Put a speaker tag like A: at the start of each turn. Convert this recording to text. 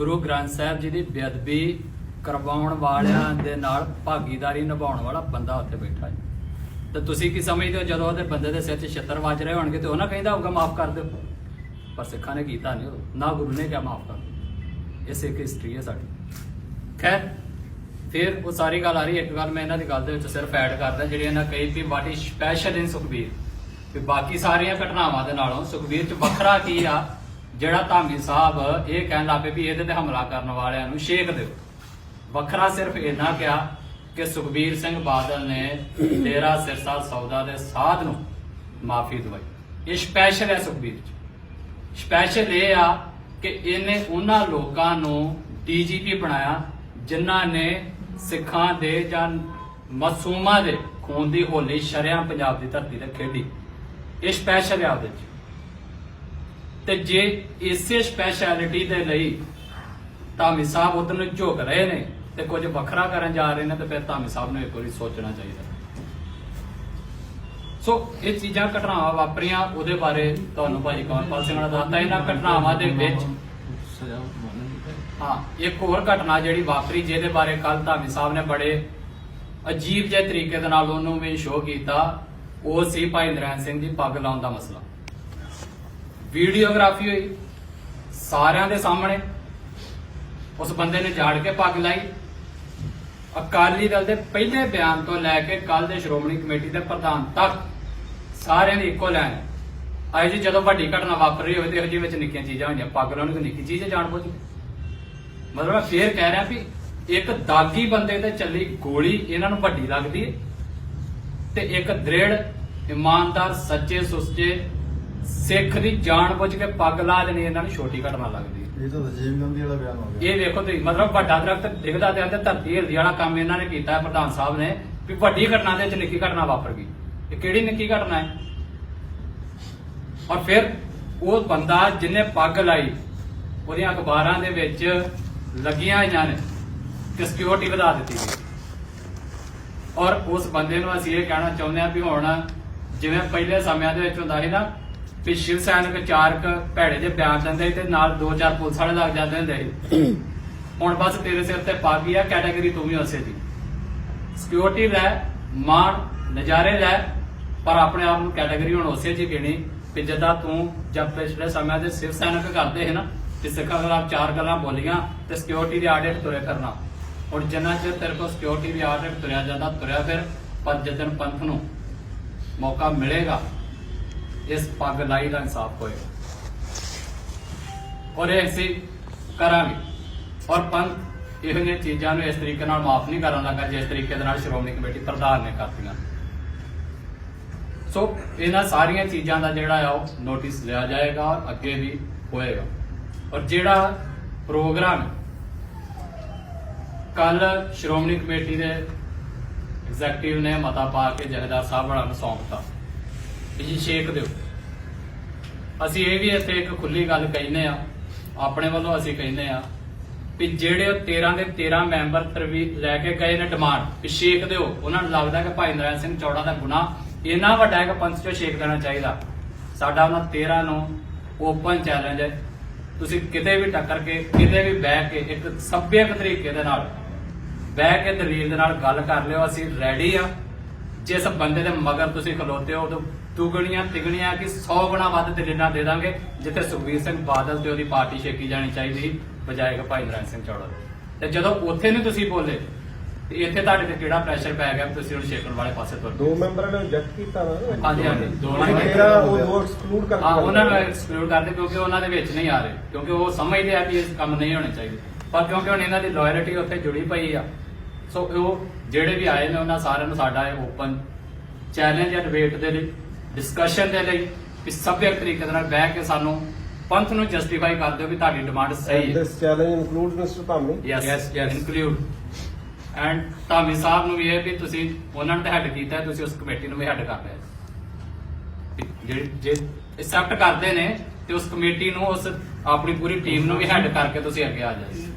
A: ਗੁਰੂ ਗ੍ਰੰਥ ਸਾਹਿਬ ਜੀ ਦੀ ਬੇਅਦਬੀ ਕਰਵਾਉਣ ਵਾਲਿਆਂ ਦੇ ਨਾਲ ਭਾਗੀਦਾਰੀ ਨਿਭਾਉਣ ਵਾਲਾ ਬੰਦਾ ਉੱਥੇ ਬੈਠਾ ਹੈ। ਤੇ ਤੁਸੀਂ ਕੀ ਸਮਝਦੇ ਹੋ ਜਦੋਂ ਉਹਦੇ ਬੰਦੇ ਦੇ ਸਿਰ 'ਚ ਛਿੱਤਰ ਵੱਜ ਰਹੇ ਹੋਣਗੇ ਤੇ ਨਾ ਕਹਿੰਦਾ ਹੋਊਗਾ ਮਾਫ ਕਰ ਦਿਓ। ਪਰ ਸਿੱਖਾਂ ਨੇ ਕੀਤਾ ਨਹੀਂ ਉਹ ਨਾ ਗੁਰੂ ਨੇ ਕਿਹਾ ਮਾਫ ਕਰ ਦਿਓ। ਇਹ ਸਿੱਖ ਹਿਸਟਰੀ ਹੈ ਸਾਡੀ। ਖੈਰ ਫਿਰ ਉਹ ਸਾਰੀ ਗੱਲ ਆ ਰਹੀ ਹੈ, ਇੱਕ ਗੱਲ ਮੈਂ ਇਹਨਾਂ ਦੀ ਗੱਲ ਦੇ ਵਿੱਚ ਸਿਰਫ ਐਡ ਕਰਦਾ ਜਿਹੜੀ ਇਹਨਾਂ ਕਹੀ ਵੀ what is special in Sukhbir. ਵੀ ਬਾਕੀ ਸਾਰੀਆਂ ਘਟਨਾਵਾਂ ਦੇ ਨਾਲੋਂ ਸੁਖਬੀਰ ਚ ਵੱਖਰਾ ਕੀ ਆ? ਜਿਹੜਾ ਧਾਮੀ ਸਾਹਿਬ ਇਹ ਕਹਿਣ ਲੱਗੇ ਵੀ ਇਹਦੇ ਤੇ ਹਮਲਾ ਕਰਨ ਵਾਲਿਆਂ ਨੂੰ ਸ਼ੇਕ ਦਿਓ। ਵੱਖਰਾ ਸਿਰਫ ਇੰਨਾ ਕਿਹਾ ਕਿ ਸੁਖਬੀਰ ਸਿੰਘ ਬਾਦਲ ਨੇ ਤੇਰਾ ਸਿਰਸਾ ਸੌਦਾ ਦੇ ਸਾਧ ਨੂੰ ਮਾਫੀ ਦਵਾਈ। ਇਹ ਸਪੈਸ਼ਲ ਹੈ ਸੁਖਬੀਰ ਜੀ। ਸਪੈਸ਼ਲ ਇਹ ਆ ਕਿ ਇਹਨੇ ਉਹਨਾਂ ਲੋਕਾਂ ਨੂੰ ਡੀਜੀਪੀ ਬਣਾਇਆ ਜਿਨ੍ਹਾਂ ਨੇ ਸਿੱਖਾਂ ਦੇ ਜਾਂ ਮਾਸੂਮਾਂ ਦੇ ਖੂਨ ਦੀ ਹੋਲੀ ਸ਼ਰਿਆਂ ਪੰਜਾਬ ਦੀ ਧਰਤੀ ਤੇ ਖੇਡੀ। ਇਹ ਸਪੈਸ਼ਲ ਆ ਉਹਦੇ ਚ। ਤੇ ਜੇ ਇਸੇ ਸਪੈਸ਼ਲਿਟੀ ਦੇ ਲਈ ਧਾਮੀ ਸਾਹਿਬ ਉਧਰ ਨੂੰ ਝੁਕ ਰਹੇ ਨੇ ਤੇ ਕੁਝ ਵੱਖਰਾ ਕਰਨ ਜਾ ਰਹੇ ਨੇ, ਤੇ ਫਿਰ ਧਾਮੀ ਸਾਹਿਬ ਨੂੰ ਇੱਕ ਵਾਰੀ ਸੋਚਣਾ ਚਾਹੀਦਾ। ਸੋ ਇਹ ਚੀਜ਼ਾਂ ਘਟਨਾਵਾਂ ਵਾਪਰੀਆਂ, ਉਹਦੇ ਬਾਰੇ ਤੁਹਾਨੂੰ ਭਾਜੀ ਕਮਲਪਾਲ ਸਿੰਘ ਨੇ ਦੱਸਤਾ। ਇਹਨਾਂ ਘਟਨਾਵਾਂ ਦੇ ਵਿੱਚ ਹਾਂ, ਇੱਕ ਹੋਰ ਘਟਨਾ ਜਿਹੜੀ ਵਾਪਰੀ, ਜਿਹਦੇ ਬਾਰੇ ਕੱਲ ਧਾਮੀ ਸਾਹਿਬ ਨੇ ਬੜੇ ਅਜੀਬ ਜਿਹੇ ਤਰੀਕੇ ਦੇ ਨਾਲ ਉਹਨੂੰ ਵੀ ਸ਼ੋਅ ਕੀਤਾ। ਉਹ ਸੀ ਭਾਈ ਨਰੈਣ ਸਿੰਘ ਜੀ, ਪੱਗ ਲਾਉਣ ਦਾ ਮਸਲਾ। ਵੀਡੀਓਗ੍ਰਾਫੀ ਹੋਈ, ਸਾਰਿਆਂ ਦੇ ਸਾਹਮਣੇ। ਉਸ ਬੰਦੇ ਨੇ ਝਾੜ ਕੇ ਪੱਗ ਲਾਈ। ਅਕਾਲੀ ਦਲ ਦੇ ਪਹਿਲੇ ਬਿਆਨ ਤੋਂ ਲੈ ਕੇ ਕੱਲ ਦੇ ਸ਼੍ਰੋਮਣੀ ਕਮੇਟੀ ਦੇ ਪ੍ਰਧਾਨ ਤੱਕ ਸਾਰਿਆਂ ਦੀ ਇੱਕੋ ਲੈਣ ਹੈ ਜੀ, ਜਦੋਂ ਵੱਡੀ ਘਟਨਾ ਵਾਪਰ ਰਹੀ ਹੋਵੇ ਤੇ ਇਹੋ ਜਿਹੇ ਵਿੱਚ ਨਿੱਕੀਆਂ ਚੀਜ਼ਾਂ ਹੋਈਆਂ, ਪੱਗ ਲਾਉਣ ਕੋਈ ਨਿੱਕੀ ਚੀਜ਼ ਜਾਣ ਬੁੱਝ ਮਤਲਬ ਮੈਂ ਫੇਰ ਕਹਿ ਰਿਹਾ ਵੀ ਇੱਕ ਦਾਗੀ ਬੰਦੇ ਤੇ ਚੱਲੀ ਗੋਲੀ ਇਹਨਾਂ ਨੂੰ ਵੱਡੀ ਲੱਗਦੀ ਹੈ ਤੇ ਇੱਕ ਦ੍ਰਿੜ, ਇਮਾਨਦਾਰ, ਸੱਚੇ, ਸੁਸਚੇ ਸਿੱਖ ਦੀ ਜਾਣ ਬੁੱਝ ਕੇ ਪੱਗ ਲਾ ਲੈਣੀ ਇਹਨਾਂ ਨੂੰ ਛੋਟੀ ਘਟਨਾ ਲੱਗਦੀ।
B: ਇਹ ਤਾਂ ਰਜੀਵ ਗਾਂਧੀ ਵਾਲਾ ਬਿਆਨ ਹੋ ਗਿਆ।
A: ਇਹ ਵੇਖੋ ਤੁਸੀਂ ਮਤਲਬ ਵੱਡਾ ਦਰਖਤ ਦਿਖਦਾ ਤੇ ਆਂਦੇ ਧਰਤੀ ਹਿਲਦੀ ਵਾਲਾ ਕੰਮ ਇਹਨਾਂ ਨੇ ਕੀਤਾ ਹੈ ਪ੍ਰਧਾਨ ਸਾਹਿਬ ਨੇ ਵੀ ਵੱਡੀ ਘਟਨਾ ਦੇ ਵਿੱਚ ਨਿੱਕੀ ਘਟਨਾ ਵਾਪਰ ਗਈ। ਇਹ ਕਿਹੜੀ ਨਿੱਕੀ ਘਟਨਾ ਹੈ? ਔਰ ਫਿਰ ਉਹ ਬੰਦਾ ਜਿਹਨੇ ਪੱਗ ਲਾਈ ਉਹਦੀਆਂ ਅਖਬਾਰਾਂ ਦੇ ਵਿੱਚ ਲੱਗੀਆਂ ਹੋਈਆਂ ਨੇ ਕਿ ਸਿਕਿਉਰਿਟੀ ਵਧਾ ਦਿੱਤੀ ਗਈ। ਔਰ ਉਸ ਬੰਦੇ ਨੂੰ ਅਸੀਂ ਇਹ ਕਹਿਣਾ ਚਾਹੁੰਦੇ ਹਾਂ ਵੀ ਹੁਣ ਜਿਵੇਂ ਪਹਿਲੇ ਸਮਿਆਂ ਦੇ ਵਿੱਚ ਹੁੰਦਾ ਸੀ ਨਾ ਵੀ ਸ਼ਿਵ ਸੈਨਿਕ ਚਾਰਕ ਭੈੜੇ ਦੇ ਬਿਆਨ ਦਿੰਦੇ ਸੀ ਤੇ ਨਾਲ ਦੋ ਚਾਰ ਪੁਲਿਸ ਵਾਲੇ ਲੱਗ ਜਾਂਦੇ ਹੁੰਦੇ ਹੁਣ ਬਸ ਤੇਰੇ ਸਿਰ ਤੇ ਪਾ ਗਈ ਆ ਕੈਟਾਗਰੀ ਤੂੰ ਵੀ ਉਸੇ ਦੀ। ਸਿਕਿਉਰਿਟੀ ਲੈ, ਮਾਣ, ਨਜ਼ਾਰੇ ਲੈ, ਪਰ ਆਪਣੇ ਆਪ ਨੂੰ ਕੈਟਾਗਰੀ ਹੁਣ ਉਸੇ ਜੀ ਗਿਣੀ ਕਿ ਜਦਾਂ ਤੂੰ ਜਦ ਪਿਛਲੇ ਸਮਿਆਂ ਦੇ ਸਿਵ ਸੈਨਿਕ ਕਰਦੇ ਹੈ ਨਾ, ਤੇ ਸਿੱਖਾਂ ਖਿਲਾਫ ਚਾਰ ਗੱਲਾਂ ਬੋਲੀਆਂ ਤੇ ਸਿਕਿਉਰਿਟੀ ਦੇ ਆਡਿਟ ਤੁਰੇ ਕਰਨਾ ਹੁਣ ਜਿੰਨਾ ਚਿਰ ਤੇਰੇ ਕੋਲ ਸਿਕਿਉਰਿਟੀ ਦੀ ਆਡਿਟ ਤੁਰਿਆ ਜਾਂਦਾ, ਤੁਰਿਆ ਫਿਰ, ਪਰ ਜਦੋਂ ਪੰਥ ਨੂੰ ਮੌਕਾ ਮਿਲੇਗਾ ਇਸ ਪੱਗ ਲਾਈ ਦਾ ਇਨਸਾਫ ਹੋਏਗਾ ਔਰ ਇਹ ਅਸੀਂ ਕਰਾਂਗੇ। ਔਰ ਪੰਥ ਇਹੋ ਜਿਹੀਆਂ ਚੀਜ਼ਾਂ ਨੂੰ ਇਸ ਤਰੀਕੇ ਨਾਲ ਮਾਫ ਨਹੀਂ ਕਰਨ ਲੱਗਾ, ਜਿਸ ਤਰੀਕੇ ਦੇ ਨਾਲ ਸ਼੍ਰੋਮਣੀ ਕਮੇਟੀ ਪ੍ਰਧਾਨ ਨੇ ਕਰਤੀਆਂ। ਸੋ ਇਹਨਾਂ ਸਾਰੀਆਂ ਚੀਜ਼ਾਂ ਦਾ ਜਿਹੜਾ ਆ ਉਹ ਨੋਟਿਸ ਲਿਆ ਜਾਏਗਾ ਔਰ ਅੱਗੇ ਵੀ ਹੋਏਗਾ। ਔਰ ਜਿਹੜਾ ਪ੍ਰੋਗਰਾਮ ਕੱਲ ਸ਼੍ਰੋਮਣੀ ਕਮੇਟੀ ਦੇ ਐਗਜ਼ੈਕਟਿਵ ਨੇ ਮਤਾ ਪਾ ਕੇ ਜਹੇਦਾਰ ਸਾਹਿਬ ਬਣਾ ਨੂੰ ਸੌਂਪਤਾ। ਵੀ ਜੀ ਸ਼ੇਕ ਦਿਓ। ਅਸੀਂ ਇਹ ਵੀ ਇੱਥੇ ਇੱਕ ਖੁੱਲੀ ਗੱਲ ਕਹਿੰਦੇ ਆ ਆਪਣੇ ਵੱਲੋਂ ਅਸੀਂ ਕਹਿੰਦੇ ਆ ਵੀ ਜਿਹੜੇ ਉਹ 13 ਦੇ 13 ਮੈਂਬਰ ਤਰਵੀ ਲੈ ਕੇ ਗਏ ਨੇ ਡਿਮਾਂਡ ਵੀ ਛੇਕ ਦਿਓ, ਉਹਨਾਂ ਨੂੰ ਲੱਗਦਾ ਕਿ ਭਾਈ ਨਰਾਇਣ ਸਿੰਘ ਚੌੜਾ ਦਾ ਗੁਨਾਹ ਇੰਨਾ ਵੱਡਾ ਹੈ ਕਿ ਪੰਥ ਚੋਂ ਛੇਕ ਦੇਣਾ ਚਾਹੀਦਾ। ਸਾਡਾ ਉਹਨਾਂ 13 ਨੂੰ ਓਪਨ ਚੈਲੰਜ ਹੈ। ਤੁਸੀਂ ਕਿਤੇ ਵੀ ਟੱਕਰ ਕੇ, ਕਿਤੇ ਵੀ ਬਹਿ ਕੇ ਇੱਕ ਸੱਭਿਅਕ ਤਰੀਕੇ ਦੇ ਨਾਲ, ਬਹਿ ਕੇ ਦਲੀਲ ਦੇ ਨਾਲ ਗੱਲ ਕਰ ਲਿਓ, ਅਸੀਂ ਰੈਡੀ ਆ ਜਿਸ ਬੰਦੇ ਦੇ ਮਗਰ ਤੁਸੀਂ ਖਲੋਤੇ ਹੋ ਉਦੋਂ ਦੁਗਣੀਆਂ ਤਿਗਣੀਆਂ ਕਿ 100 ਗੁਣਾ ਵੱਧ ਦਲੀਲਾਂ ਦੇ ਦਾਂਗੇ ਜਿੱਥੇ ਸੁਖਬੀਰ ਸਿੰਘ ਬਾਦਲ ਤੇ ਉਹਦੀ ਪਾਰਟੀ ਛੇਕੀ ਜਾਣੀ ਚਾਹੀਦੀ ਬਜਾਏ ਕਿ ਭਾਈ ਨਰਾਇਣ ਸਿੰਘ ਚੌੜਾ। ਤੇ ਜਦੋਂ ਉੱਥੇ ਨਹੀਂ ਤੁਸੀਂ ਬੋਲੇ ਤੇ ਇੱਥੇ ਤੁਹਾਡੇ ਤੇ ਕਿਹੜਾ ਪ੍ਰੈਸ਼ਰ ਪੈ ਗਿਆ ਤੁਸੀਂ ਹੁਣ ਛੇਕਣ ਵਾਲੇ ਪਾਸੇ ਤੁਰ?
C: ਦੋ ਮੈਂਬਰਾਂ ਨੇ ਰਿਜੈਕਟ ਕੀਤਾ ਨਾ
A: ਹਾਂਜੀ, ਹਾਂਜੀ, ਦੋ ਨੇ।
C: ਤੇਰਾ ਉਹ ਦੋ ਐਕਸਕਲੂਡ ਕਰ
A: ਹਾਂ ਉਹਨਾਂ ਨੂੰ ਐਕਸਕਲੂਡ ਕਰਦੇ ਕਿਉਂਕਿ ਉਹਨਾਂ ਦੇ ਵਿੱਚ ਨਹੀਂ ਆ ਰਹੇ ਕਿਉਂਕਿ ਉਹ ਸਮਝਦੇ ਆ ਕਿ ਇਹ ਕੰਮ ਨਹੀਂ ਹੋਣੇ ਚਾਹੀਦੇ ਪਰ ਕਿਉਂਕਿ ਹੁਣ ਇਹਨਾਂ ਦੀ ਲਾਇਲਟੀ ਉੱਥੇ ਜੁੜੀ ਪਈ ਆ ਸੋ ਉਹ ਜਿਹੜੇ ਵੀ ਆਏ ਨੇ ਉਹਨਾਂ ਸਾਰਿਆਂ ਨੂੰ ਸਾਡਾ ਇਹ ਓਪਨ ਚੈਲੰਜ ਜਾਂ ਡਿਬੇਟ ਦੇ ਲਈ ਡਿਸਕਸ਼ਨ ਦੇ ਲਈ ਕਿ ਸਭਿਅਕ ਤਰੀਕੇ ਦੇ ਨਾਲ ਬਹਿ ਕੇ ਸਾਨੂੰ ਪੰਥ ਨੂੰ ਜਸਟੀਫਾਈ ਕਰ ਦਿਓ ਕਿ ਤੁਹਾਡੀ ਡਿਮਾਂਡ ਸਹੀ ਹੈ।
C: This challenge includes mister Dhami
A: yes yes include and Dhami Sahib ਨੂੰ ਵੀ ਇਹ ਵੀ ਤੁਸੀਂ ਉਹਨਾਂ ਨੂੰ ਤਾਂ ਹੈਡ ਕੀਤਾ ਹੈ, ਤੁਸੀਂ ਉਸ ਕਮੇਟੀ ਨੂੰ ਵੀ ਹੈਡ ਕਰ ਲਿਆ ਹੈ। ਜਿਹੜੇ ਜੇ ਐਕਸੈਪਟ ਕਰਦੇ ਨੇ ਤੇ ਉਸ ਕਮੇਟੀ ਨੂੰ ਉਸ ਆਪਣੀ ਪੂਰੀ ਟੀਮ ਨੂੰ ਵੀ ਹੈਡ ਕਰਕੇ ਤੁਸੀਂ ਅੱਗੇ ਆ ਜਾਓ।